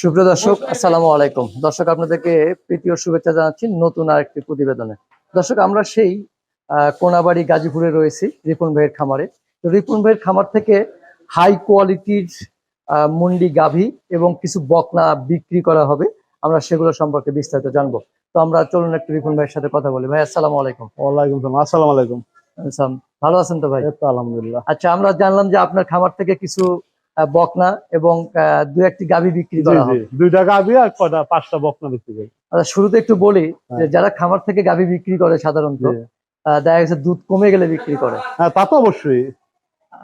সুপ্রিয় দর্শক আসসালামু আলাইকুম। দর্শক আপনাদেরকে প্রীতি ও শুভেচ্ছা জানাচ্ছি নতুন আরেকটি প্রতিবেদনে। দর্শক আমরা সেই কোনাবাড়ি গাজীপুরে রয়েছি রিপন ভাইয়ের খামারে। তো রিপন ভাইয়ের খামার থেকে হাই কোয়ালিটির মুন্ডি গাভী এবং কিছু বকনা বিক্রি করা হবে। আমরা সেগুলো সম্পর্কে বিস্তারিত জানব। তো আমরা চলুন একটু রিপন ভাইয়ের সাথে কথা বলি। ভাই আসসালামু আলাইকুম। ওয়ালাইকুম সালাম। আসসালামু আলাইকুম। আচ্ছা, ভালো আছেন তো ভাই? তো আলহামদুলিল্লাহ। আচ্ছা আমরা জানলাম যে আপনার খামার থেকে কিছু বকনা এবং দু একটি গাভী বিক্রি করা হবে দুইটা গাবি আর কয়টা পাঁচটা বকনা বিক্রি করি। আচ্ছা শুরুতে একটু বলি যে হ্যাঁ। যারা খামার থেকে গাভী বিক্রি করে সাধারণত দেখা গেছে দুধ কমে গেলে বিক্রি করে। হ্যাঁ তা তো অবশ্যই।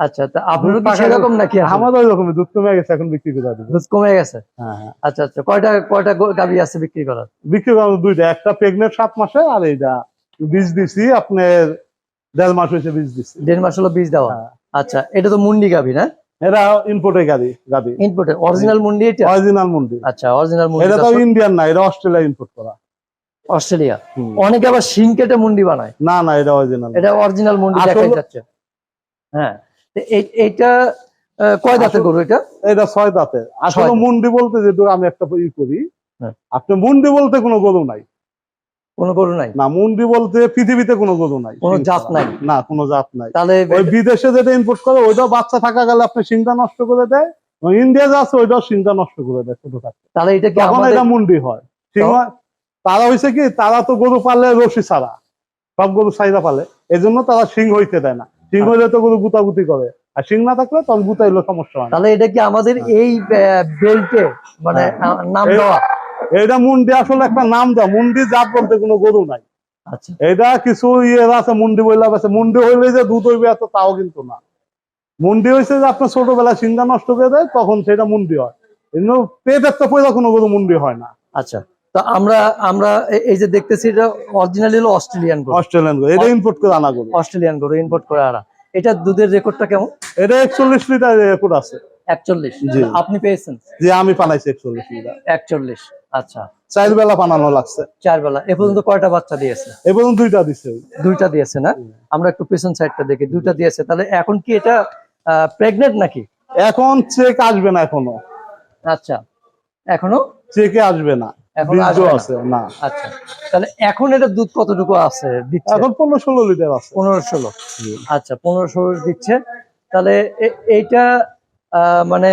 আচ্ছা তা আপনারও দুধ কি সেরকম নাকি? আমাদের ওই রকমই দুধ কমে গেছে এখন বিক্রি করে দুধ কমে গেছে? হ্যাঁ হ্যাঁ। আচ্ছা আচ্ছা কয়টা কয়টা গাভী আছে বিক্রি করার? বিক্রি করব দুইটা একটা প্রেগনেন্ট সাত মাসে আর এইটা বীজ দিছি আপনার দেড় মাস হয়েছে বীজ দিছি। দেড় মাস হলো বীজ দেওয়া। আচ্ছা এটা তো মুন্ডি গাভী না? এটা ইম্পোর্টের গাড়ি গাবি ইনপুটের অরিজিনাল মুন্ডি এটা? অরিজিনাল মন্ডি। আচ্ছা অরিজিনাল মুন্ডি এটা তো ইন্ডিয়ান না এটা অস্ট্রেলিয়া ইম্পোর্ট করা। অস্ট্রেলিয়া অনেকে আবার শিং কেটে মুন্ডি বানায়। না না এটা অরিজিনাল এটা অরিজিনাল মুন্ডি দেখাই যাচ্ছে। হ্যাঁ এই- এইটা কয় আসলে- গরু এটা? এটা ছয় দাঁতের আসলে মুন্ডি বলতে যেটুকু আমি একটা ই করি হ্যাঁ। আপনি মুন্ডি বলতে কোনো গরু নাই। কোনো গরু নাই। না মুন্ডি বলতে পৃথিবীতে কোনো গরু নাই। কোনো জাত নাই? না কোনো জাত নাই। তাহলে ওই বিদেশে যেটা ইম্পোর্ট করে ওইটাও বাচ্চা থাকা গেলে আপনি সিংটা নষ্ট করে দেয়। ইন্ডিয়া যা আছে ওইটাও সিংটা নষ্ট করে দেয় ছোট থাকতে তাহলে এটা তখন এটা মুন্ডি হয়। তারা হয়েছে কি তারা তো গরু পালে রশি ছাড়া। সব গরু সাইদা পালে। এই জন্য তারা সিং হইতে দেয় না। সিং। হইলে তো গরু গুতাগুতি করে। আর সিং না থাকলে তখন গুতাইলে সমস্যা হয় তাহলে এটা কি আমাদের এই বেল্টে মানে হ্যাঁ। নাম দেওয়া? এটা মুন্ডি আসলে একটা নাম দেওয়া মুন্ডি জাত বলতে কোনো গরু নাই। আচ্ছা। এটা কিছু ইয়ে আছে মুন্ডি বইলা আছে। মুন্ডি হইলে যে দুধ হইবে এত তাও কিন্তু না। মুন্ডি হয়েছে যে আপনার ছোটবেলায় সিংহা নষ্ট করে দেয় তখন সেটা মুন্ডি হয়। কিন্তু পেটের তো পয়লা কোনো গরু মুন্ডি হয় না। আচ্ছা। তো আমরা আমরা এই যে দেখতেছি এটা অরিজিনালি হলো অস্ট্রেলিয়ান গরু। অস্ট্রেলিয়ান গরু। এটা ইম্পোর্ট করে আনা গরু। অস্ট্রেলিয়ান গরু ইম্পোর্ট করে আনা। এটা দুধের রেকর্ডটা কেমন? এটা একচল্লিশ লিটার রেকর্ড আছে। একচল্লিশ। আপনি পেয়েছেন? যে আমি পানাইছি একচল্লিশ লিটার। একচল্লিশ। আচ্ছা। চার বেলা পানানো লাগছে। চার বেলা এ পর্যন্ত কয়টা বাচ্চা দিয়েছে? এ পর্যন্ত দুইটা দিছে দুইটা দিয়েছে না? আমরা একটু পেছন সাইডটা দেখি। দুইটা দিয়েছে। তাহলে এখন কি এটা প্রেগনেন্ট নাকি? এখন চেক আসবে না এখনও। আচ্ছা। এখনও? চেকে আসবে না। এখন আছে না। আচ্ছা। তাহলে এখন এটা দুধ কতটুকু আছে এখন পনেরো ষোলো লিটার আছে। পনেরো ষোলো। আচ্ছা পনেরো ষোলো দিচ্ছে। তাহলে এইটা আহ, মানে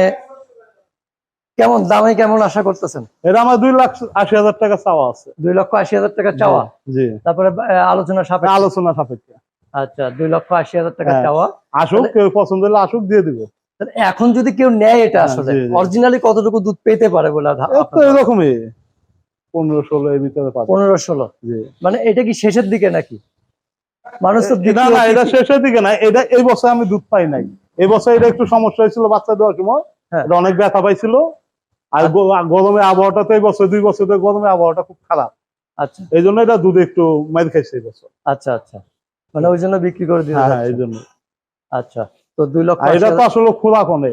কেমন দামে কেমন আশা করতেছেন? এটা আমার দুই লাখ আশি হাজার টাকা চাওয়া আছে। দুই লক্ষ আশি হাজার টাকা চাওয়া? জি তারপরে আলোচনা সাপেক্ষে? আলোচনা সাপেক্ষে। আচ্ছা দুই লক্ষ আশি হাজার টাকা হ্যাঁ। চাওয়া। আসুক কেউ পছন্দ হলে আসুক দিয়ে দিব। এখন যদি কেউ নেয় এটা হ্যাঁ, আসলে। অরিজিনালি কতটুকু দুধ পেতে পারে বলে? এরকমই। পনেরো ষোলো এর ভিতরে পনেরো ষোলো। মানে এটা কি শেষের দিকে নাকি? মানুষ তো না না এটা শেষের দিকে না এটা এই বছর আমি দুধ পাই নাই। এই বছর এটা একটু সমস্যা হয়েছিল বাচ্চা দেওয়ার সময়। হ্যাঁ। অনেক ব্যথা পাইছিল। আর গরমের আবহাওয়াটা তো এই বছর দুই বছর ধরে গরমের আবহাওয়াটা খুব খারাপ। আচ্ছা। এই জন্য এটা দুধ একটু মাইর খাইছে এই বছর। আচ্ছা আচ্ছা। মানে ওই জন্য বিক্রি করে দিতে হ্যাঁ হ্যাঁ এই জন্য। আচ্ছা তো দুই লক্ষ এটা তো আসলে খোলা কনে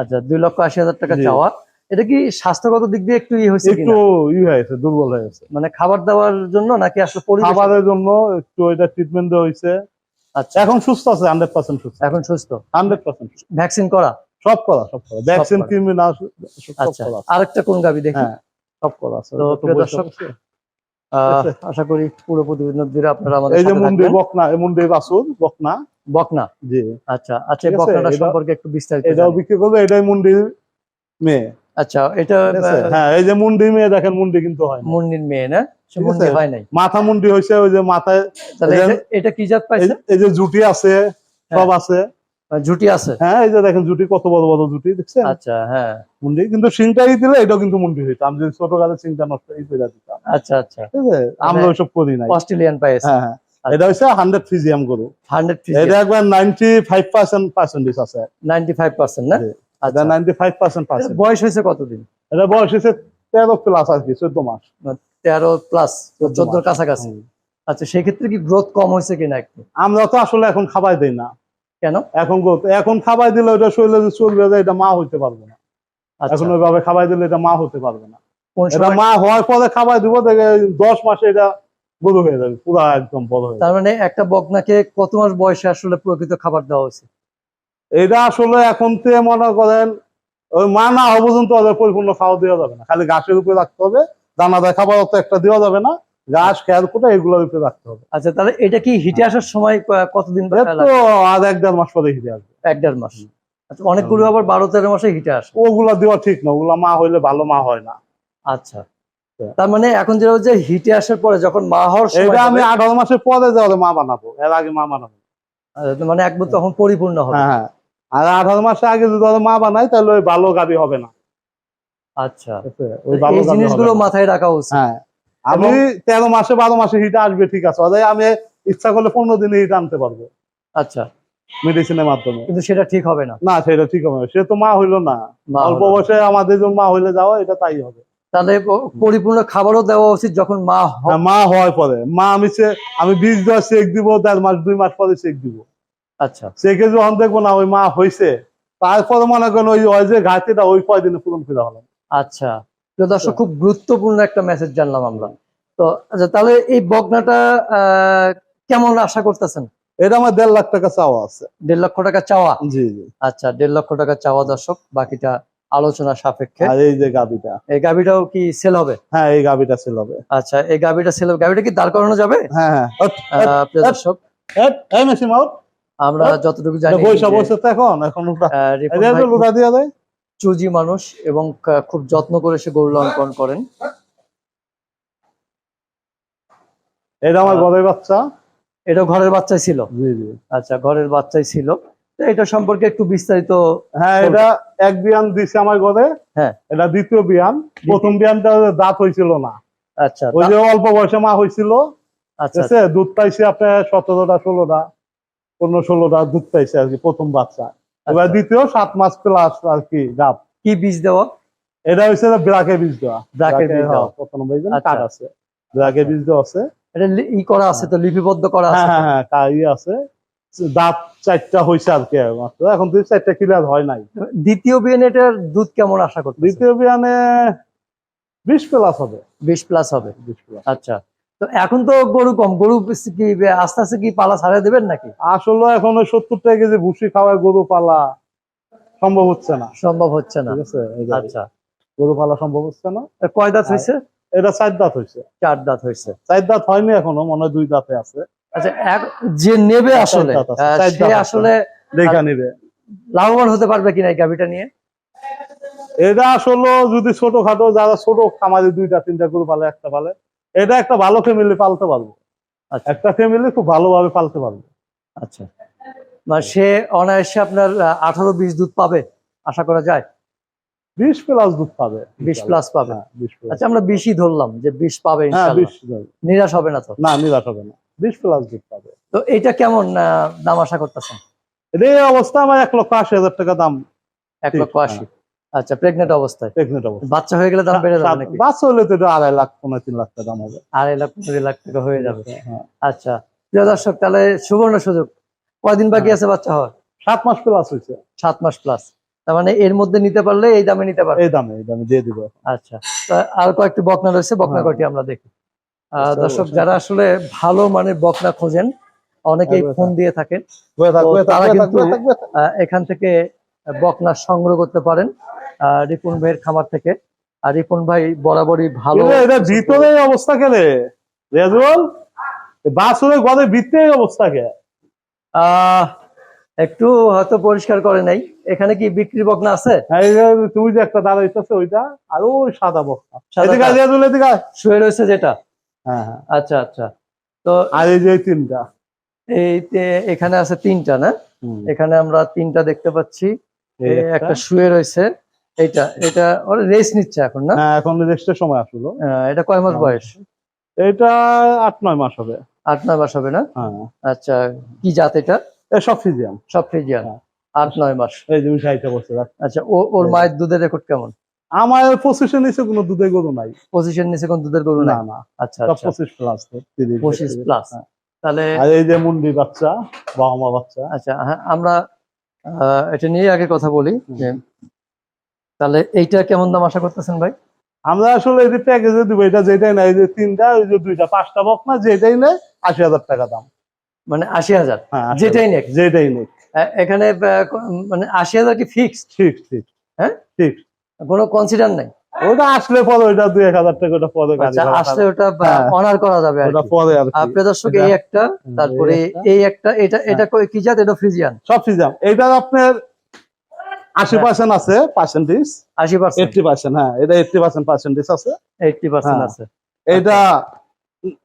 আচ্ছা দুই লক্ষ আশি হাজার টাকা চাওয়া। এটা কি স্বাস্থ্যগত দিক দিয়ে একটু ই হয়েছে একটু ই হয়েছে দুর্বল হয়েছে মানে খাবার দাবার জন্য নাকি আসলে খাবারের জন্য একটু এটা ট্রিটমেন্ট দেওয়া হয়েছে। আচ্ছা। এখন সুস্থ আছে হান্ড্রেড পার্সেন্ট সুস্থ। এখন সুস্থ। হান্ড্রেড পার্সেন্ট ভ্যাকসিন করা? সব করা সব করা ভ্যাকসিন না আচ্ছা আরেকটা কোন গাবি দেখি? হ্যাঁ সব করা আছে। তো প্রিয় দর্শক, আছে। আশা করি পুরো প্রতিবেদন জুড়ে আপনারা আমাদের এই যে মুন্ডি। বকনা এই মুন্ডি বাসুর বকনা। বকনা? জি। আচ্ছা আচ্ছা বকনাটা সম্পর্কে একটু বিস্তারিত এটাও বিক্রি করবে এটাই মুন্ডির মেয়ে। আচ্ছা এটা হ্যাঁ এই যে মুন্ডি মেয়ে দেখেন মুন্ডি কিন্তু হয় না। মুন্নির মেয়ে না? মুন্ডি হয় নাই। মাথা মুন্ডি হয়েছে ওই যে মাথায় তাহলে এটা- কি জাত পাইছে? এই- এই যে জুটি আছে সব আছে। ঝুটি আছে? হ্যাঁ এই যে দেখেন জুটি কত বড় বড় জুটি দেখছেন? আচ্ছা হ্যাঁ। মুন্ডি কিন্তু সিংটাই দিলে এটাও কিন্তু মুন্ডি হইতো। আমি যদি ছোট গালে সিংটা নষ্ট এই করে দিতাম। আচ্ছা আচ্ছা। ঠিক আছে? আমরা ওইসব করি নাই। অস্ট্রেলিয়ান পাইছে হ্যাঁ হ্যাঁ। এটা হচ্ছে হান্ড্রেড ফিজিয়াম গরু। হান্ড্রেড এটা একবার নাইনটি ফাইভ পার্সেন্ট পার্সেন্টেজ আছে। নাইনটি ফাইভ পার্সেন্ট না? আচ্ছা এটা নাইনটি ফাইভ পার্সেন্ট পার্সেন্ট বয়স হয়েছে কতদিন? এটা বয়স হচ্ছে তেরো প্লাস আর কি চোদ্দ মাস। তেরো প্লাস চোদ্দ চোদ্দোর কাছাকাছি। আচ্ছা সেক্ষেত্রে কি গ্রোথ কম হয়েছে কিনা একটু? আমরা তো আসলে এখন খাবার দিই না। কেন? এখন এখন খাবার দিলে ওটা শরীরে চলবে যে এটা মা হইতে পারবে না। আচ্ছা। এখন ওইভাবে খাবার দিলে এটা মা হতে পারবে না। এটা মা হওয়ার পরে খাবার দিব দেখে দশ মাসে এটা বড় হয়ে যাবে পুরা একদম বড় হয়ে তার মানে একটা বকনাকে কত মাস বয়সে আসলে প্রকৃত খাবার দেওয়া হয়েছে? এটা আসলে এখন তে মনে করেন ওই মা না হওয়া পর্যন্ত ওদের পরিপূর্ণ খাওয়া দেওয়া যাবে না। খালি ঘাসের উপরে রাখতে হবে দানাদার খাবার তো একটা দেওয়া যাবে না। ঘাস খেয়াল এগুলোর উপরে রাখতে হবে। আচ্ছা তাহলে এটা কি হিটে আসার সময় কতদিন তো আর এক দেড় মাস পরে হিটে আসবে। এক দেড় মাস। আচ্ছা অনেকগুলো আবার বারো তেরো মাসে হিটে আসে। ওগুলা দেওয়া ঠিক না ওগুলা মা হইলে ভালো মা হয় না। আচ্ছা। তার মানে এখন যেটা হচ্ছে হিটে আসার পরে যখন মা হওয়ার এটা আমি আঠারো মাসের পরে যাওয়ার মা বানাবো এর আগে মা বানাবো। আহ, মানে একবার তখন পরিপূর্ণ হবে। হ্যাঁ হ্যাঁ। আর আঠারো মাসের আগে যদি মা বানাই তাহলে ওই ভালো গাবি হবে না। আচ্ছা। ওই জিনিসগুলো মাথায় রাখা উচিত। হ্যাঁ। আমি তেরো মাসে বারো মাসে হিট আসবে ঠিক আছে। অতএব আমি ইচ্ছা করলে পনেরো দিনে হিট আনতে পারব। আচ্ছা। মেডিসিনের মাধ্যমে। কিন্তু সেটা ঠিক হবে না। না সেটা ঠিক হবে সে তো মা হইল না। অল্প বয়সে আমাদের যখন মা হইলে যাওয়া এটা তাই হবে। তাহলে পরিপূর্ণ খাবারও দেওয়া উচিত যখন মা হ্যাঁ, মা হওয়ার পরে। মা আমি সে- আমি বীজ দেওয়া চেক দিব দেড় মাস দুই মাস পরে চেক দিব। আচ্ছা। চেকে যখন দেখব না ওই মা হয়েছে তারপরে মনে করেন ওই যে ঘাটিটা ওই কয়দিনে পূরণ করে হলাম আচ্ছা। প্রিয় দর্শক খুব গুরুত্বপূর্ণ একটা মেসেজ জানলাম আমরা। তো আচ্ছা তাহলে এই বকনাটা আহ, কেমন আশা করতেছেন? এটা আমার দেড় লাখ টাকা চাওয়া আছে। দেড় লক্ষ টাকা চাওয়া? জি জি। আচ্ছা দেড় লক্ষ টাকা চাওয়া দর্শক বাকিটা আলোচনা সাপেক্ষে। আর এই যে গাবিটা? এই গাবিটাও কি সেল হবে? হ্যাঁ এই গাবিটা সেল হবে। আচ্ছা এই গাবিটা সেল হবে। গাবিটা কি দাঁড় করানো যাবে? হ্যাঁ হ্যাঁ। দর্শক আমরা যতটুকু জানি বৈশা যে, বসে তো এখন এখন দিয়া দেয়। চুজি মানুষ এবং খুব যত্ন করে সে গরু লালন করেন। এটা আমার ঘরের বাচ্চা। এটা ঘরের বাচ্চাই ছিল। আচ্ছা ঘরের বাচ্চাই ছিল। এটা সম্পর্কে একটু বিস্তারিত হ্যাঁ এটা এক বিয়ান দিছে আমার ঘরে। হ্যাঁ। এটা দ্বিতীয় বিয়ান। প্রথম বিয়ানটা দাঁত হয়েছিল না। আচ্ছা ওই যে অল্প বয়সে মা হয়েছিল আচ্ছা দুধ পাইছে আপনার সতেরোটা ষোলোটা পনেরো ষোলোটা দুধ পাইছে আর কি প্রথম বাচ্চা। এবার আচ্ছা। দ্বিতীয় সাত মাস প্লাস আর কি গাপ কি বীজ দেওয়া? এটা হচ্ছে ব্রাকে বীজ দেওয়া। ব্রাকের বীজ দেওয়া। হ্যাঁ, প্রথম আচ্ছা। কাঠ আছে। ব্রাকে বীজ দেওয়া আছে। এটা ই করা আছে তো লিপিবদ্ধ করা হ্যাঁ আছে। হ্যাঁ হ্যাঁ কা- ইয়ে আছে। দাঁত চারটা হয়েছে আর কি মাত্র এখন দুই চারটা ক্লিয়ার হয় নাই। দ্বিতীয় বিয়ান এটার দুধ কেমন আশা করতে দ্বিতীয় বিয়ানে বিশ প্লাস হবে। বিশ প্লাস হবে। বিশ প্লাস আচ্ছা। তো এখন তো গরু কম গরু কি আস্তে আস্তে কি পালা ছাড়া দেবেন নাকি? আসলে এখন ওই সত্তর টাকা কেজি ভুসি খাওয়ায় গরু পালা সম্ভব হচ্ছে না। সম্ভব হচ্ছে না। ঠিক আছে আচ্ছা। গরু পালা সম্ভব হচ্ছে না। কয় দাঁত হয়েছে? এটা চার দাঁত হয়েছে। চার দাঁত হয়েছে। চার দাঁত হয়নি এখনও মনে হয় দুই দাঁতে আছে। আচ্ছা এক যে নেবে আসলে সে আসলে দেখা নিবে। লাভবান হতে পারবে কিনা এই গাভিটা নিয়ে? এটা আসলে যদি ছোটখাটো যারা ছোট খামারে দুইটা তিনটা গরু পালে একটা পালে এটা একটা ভালো ফ্যামিলি পালতে পারব। আচ্ছা। একটা ফ্যামিলি খুব ভালোভাবে পালতে পারব। আচ্ছা। মানে সে অনায়াসে আপনার আঠারো বিশ দুধ পাবে আশা করা যায়? বিশ প্লাস দুধ পাবে। বিশ প্লাস পাবে। হ্যাঁ আচ্ছা আমরা বিশই ধরলাম যে বিশ পাবে হ্যাঁ। নিরাশ হবে না তো? না নিরাশ হবে না। বিশ প্লাস দুধ পাবে। তো এটা কেমন দাম আশা করতেছেন? এই অবস্থা আমার এক লক্ষ আশি হাজার টাকা দাম। এক লক্ষ আশি। আচ্ছা প্রেগনেন্ট অবস্থায়? প্রেগনেন্ট অবস্থা বাচ্চা হয়ে গেলে দাম বেড়ে যাবে নাকি? বাচ্চা হলে তো আড়াই লাখ পনেরো তিন লাখ টাকা দাম হবে। আড়াই লাখ পনেরো লাখ টাকা হয়ে যাবে। হ্যাঁ। আচ্ছা প্রিয় দর্শক তাহলে সুবর্ণ সুযোগ। কয়দিন বাকি হ্যাঁ। আছে বাচ্চা হওয়ার? সাত মাস প্লাস হয়েছে। সাত মাস প্লাস তার মানে এর মধ্যে নিতে পারলে এই দামে নিতে পারবে? এই দামে এই দামে দিয়ে দিব। আচ্ছা তা আর কয়েকটি বকনা রয়েছে বকনা হ্যাঁ। কয়টি আমরা দেখি। আহ, দর্শক যারা আসলে ভালো মানের বকনা খোঁজেন অনেকেই ফোন দিয়ে থাকেন। তারা কিন্তু- এখান থেকে বকনা সংগ্রহ করতে পারেন। রিপুন ভাইয়ের খামার থেকে। আর রিপুন ভাই বরাবরই ভালো এটা ভিতরে অবস্থা কে রে? রেজুয়াল বাসরে ঘরে ভিতরে এই অবস্থা কে? একটু হয়তো পরিষ্কার করে নাই। এখানে কি বিক্রি বকনা আছে? হ্যাঁ, এই যে তুই যে একটা দাঁড়াইতেছে ওইটা আর ওই সাদা সাদাটা? এদিকে রেজুয়াল এদিকে শুয়ে রয়েছে যেটা। হ্যাঁ হ্যাঁ। আচ্ছা আচ্ছা। তো আর এই যে তিনটা। এই এখানে আছে তিনটা না? এখানে আমরা তিনটা দেখতে পাচ্ছি। একটা শুয়ে রয়েছে। এইটা এটা ওরা রেস্ট নিচ্ছে এখন না? হ্যাঁ এখন রেস্টের সময় আসলো। আহ, এটা কয় মাস বয়স? এটা আট নয় মাস হবে। আট নয় মাস হবে না? হ্যাঁ। আচ্ছা কি জাত এটা? সব ফিজিয়াম সব ফ্রিজিয়ান। হ্যাঁ। আট নয় মাস। এই যে উঠাইতে বসে আচ্ছা ও ওর মায়ের দুধের রেকর্ড কেমন? আমার পঁচিশে নিচে কোনো দুধে গরু নাই। পজিশন নিচে কোন দুধের গরু না না। আচ্ছা সব আচ্ছা। পঁচিশ প্লাস পঁচিশ প্লাস হ্যাঁ। তাহলে আর এই যে মুন্ডি বাচ্চা বাহমা বাচ্চা। আচ্ছা হ্যাঁ আমরা এটা নিয়ে আগে কথা বলি যে তাহলে এইটা কেমন দাম আশা করতেছেন ভাই? আমরা আসলে এই যে প্যাকেজে দিব এটা যেটাই না এই যে তিনটা ওই যে দুইটা পাঁচটা বক না যেটাই নেই আশি হাজার টাকা দাম। মানে আশি হাজার? হ্যাঁ 80,000 যেটাই নেক। যেটাই নেই এখানে মানে আশি হাজার কি ফিক্সড ঠিক ঠিক হ্যাঁ? ঠিক কোনো কনসিডার নাই? ওটা আসলে পরে ওটা দুই এক হাজার টাকা ওটা পরে আচ্ছা আসলে ওটা হ্যাঁ। অনার করা যাবে ওটা। পরে আপনি দর্শক এই একটা তারপরে এই একটা। এটা এটা কি জাত? এটা ফ্রিজিয়ান সব সিজাম এটা আপনার আশি পার্সেন্ট আছে পার্সেন্টেজ আশি পার্সেন্ট এইটটি পার্সেন্ট হ্যাঁ এটা এইটটি পার্সেন্ট পার্সেন্টেজ আছে। এইটটি পার্সেন্ট হ্যাঁ। আছে। এটা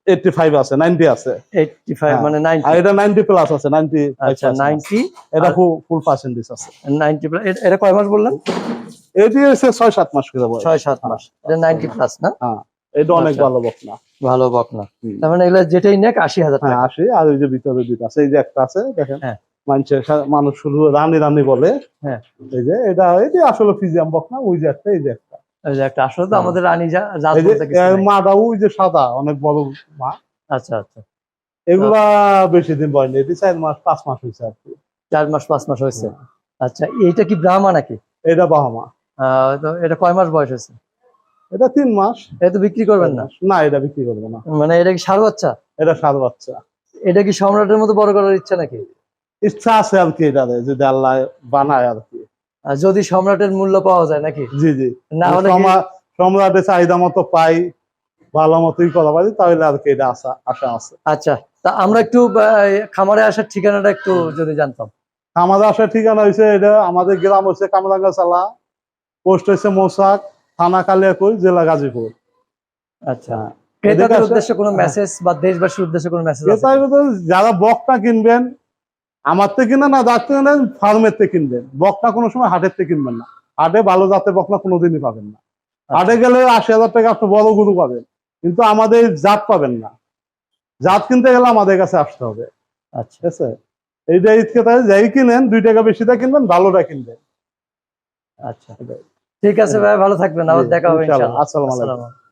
এইটটি ফাইভ আছে নাইনটি আছে। এইটটি ফাইভ হ্যাঁ। মানে নাইনটি এটা নাইনটি প্লাস আছে নাইনটি আচ্ছা নাইনটি এটা ফুল পার্সেন্টেজ আছে। নাইনটি এটা কয় মাস বললেন? এটি হচ্ছে ছয় সাত মাস করে বয়স। ছয় সাত মাস এটা নাইনটি প্লাস না? হ্যাঁ এটা অনেক আচ্ছা। ভালো বক না। ভালো বক না। হুম। তার মানে এগুলো যেটাই নেক আশি হাজার হ্যাঁ টাকা। আসি আর ওই যে ভিতরে দুইটা আছে এই যে একটা আছে দেখেন। হ্যাঁ। মানুষের মানুষ শুধু রানী রানী বলে। হ্যাঁ। এই যে এটা এটি আসলে ফিজিয়াম বক না ওই যে একটা এই যে একটা। এই যে একটা আসলে তো হ্যাঁ। আমাদের রানী যা যে। মাটা ওই যে সাদা অনেক বড় মা। আচ্ছা আচ্ছা। এগুলা বেশি দিন বয়নি এটি চার মাস পাঁচ মাস হয়েছে আর কি। চার মাস পাঁচ মাস হয়েছে। আচ্ছা এইটা কি ব্রাহ্মা নাকি? এটা বাহামা। এটা কয় মাস বয়স হয়েছে? এটা তিন মাস। এটা বিক্রি করবেন না? না এটা বিক্রি করব না। মানে এটা কি সার বাচ্চা? এটা সাত বাচ্চা। এটা কি সম্রাটের মতো বড় করার ইচ্ছা নাকি? ইচ্ছা আছে আর কি এটারে যদি আল্লাহ বানায় আর কি। যদি সম্রাটের মূল্য পাওয়া যায় নাকি? জি জি। না হলে সম্রাটের চাহিদা মতো পাই ভালো মতোই করা পারি তাহলে আর কি এটা আশা আশা আছে। আচ্ছা তা আমরা একটু খামারে আসার ঠিকানাটা একটু যদি জানতাম। খামারে আসার ঠিকানা হয়েছে এটা আমাদের গ্রাম হচ্ছে কামরাঙ্গা চালা। পোস্ট হচ্ছে মৌসাক থানা কালিয়াকুই জেলা গাজীপুর। আচ্ছা। ক্রেতাদের উদ্দেশ্যে কোনো মেসেজ বা দেশবাসীর উদ্দেশ্যে কোনো মেসেজ যারা বকটা কিনবেন আমার থেকে কিনে না যার থেকে নেন ফার্মের থেকে কিনবেন। বকটা কোনো সময় হাটের থেকে কিনবেন না। হাটে ভালো জাতের বকনা কোনোদিনই পাবেন না। হাটে গেলে আশি হাজার টাকা আপনি বড় গরু পাবেন কিন্তু আমাদের জাত পাবেন না। জাত কিনতে গেলে আমাদের কাছে আসতে হবে। আচ্ছা। আছে? এইটা ঈদকে তাই যাই কিনেন দুই টাকা বেশিটা কিনবেন ভালোটা কিনবেন। আচ্ছা। ঠিক আছে ভাই ভালো থাকবেন আবার দেখা হবে ইনশাআল্লাহ। আসসালামু আলাইকুম।